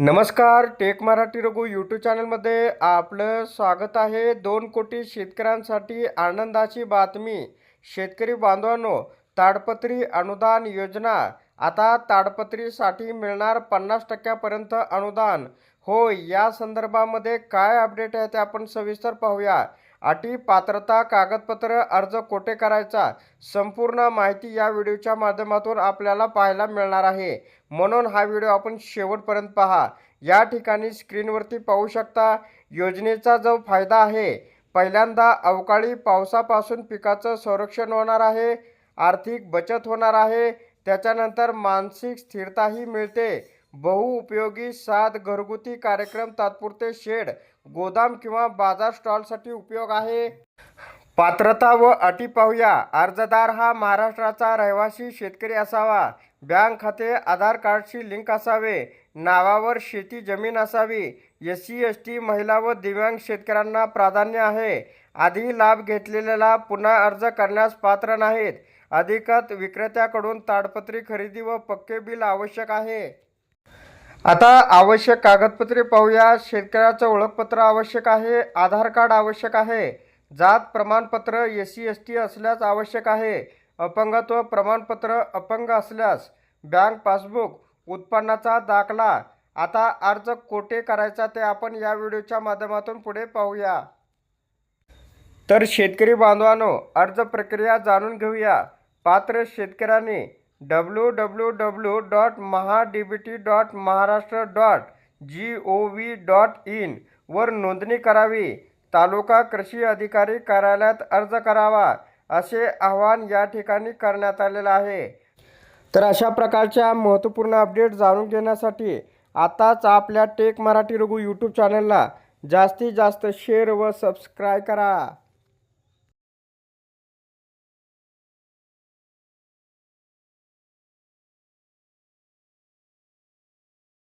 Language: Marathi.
नमस्कार टेक मराठी रघु यूट्यूब चॅनलमध्ये आपलं स्वागत आहे. दोन कोटी शेतकऱ्यांसाठी आनंदाची बातमी. शेतकरी बांधवांनो ताडपत्री अनुदान योजना. आता ताडपत्रीसाठी मिळणार पन्नास टक्क्यापर्यंत अनुदान. हो या संदर्भामध्ये काय अपडेट आहे ते आपण सविस्तर पाहूया. अटी पात्रता कागदपत्र अर्ज कोठे करायचा? संपूर्ण माहिती या व्हिडिओच्या माध्यमातून आपल्याला पाहायला मिळणार आहे. म्हणून हा व्हिडिओ आपण शेवटपर्यंत पहा. या ठिकाणी स्क्रीनवरती पाहू शकता योजनेचा जो फायदा आहे पहिल्यांदा अवकाळी पावसापासून पिकाचं संरक्षण होणार आहे आर्थिक बचत होणार आहे त्याच्यानंतर मानसिक स्थिरताही मिळते. बहुउपयोगी सात घरगुती कार्यक्रम तात्पुरते शेड गोदाम किंवा बाजार स्टॉलसाठी उपयोग आहे. पात्रता व अटी पाहूया. अर्जदार हा महाराष्ट्राचा रहिवासी शेतकरी असावा. बँक खाते आधार कार्डशी लिंक असावे. नावावर शेती जमीन असावी. एस सी एस टी महिला व दिव्यांग शेतकऱ्यांना प्राधान्य आहे. आधी लाभ घेतलेल्याला पुन्हा अर्ज करण्यास पात्र नाहीत. अधिकत विक्रेत्याकडून ताडपत्री खरेदी व पक्के बिल आवश्यक आहे. आता आवश्यक कागदपत्रे पाहूया. शेतकऱ्याचं ओळखपत्र आवश्यक आहे आधार कार्ड आवश्यक आहे. जात प्रमाणपत्र एस सी एस टी असल्यास आवश्यक आहे. अपंगत्व प्रमाणपत्र अपंग असल्यास बँक पासबुक उत्पन्नाचा दाखला. आता अर्ज कोठे करायचा ते आपण या व्हिडिओच्या माध्यमातून पुढे पाहूया. तर शेतकरी बांधवांनो अर्ज प्रक्रिया जाणून घेऊया. पात्र शेतकऱ्यांनी W W W dot Maha D B T dot Maharashtra dot G O V dot in वर नोंदणी करावी. तालुका कृषी अधिकारी कार्यालयात अर्ज करावा असे आवाहन या ठिकाणी करण्यात आलेलं आहे. तर अशा प्रकारच्या महत्त्वपूर्ण अपडेट जाणून घेण्यासाठी आताच आपल्या टेक मराठी रघु यूट्यूब चॅनलला जास्तीत जास्त शेअर व सबस्क्राईब करा.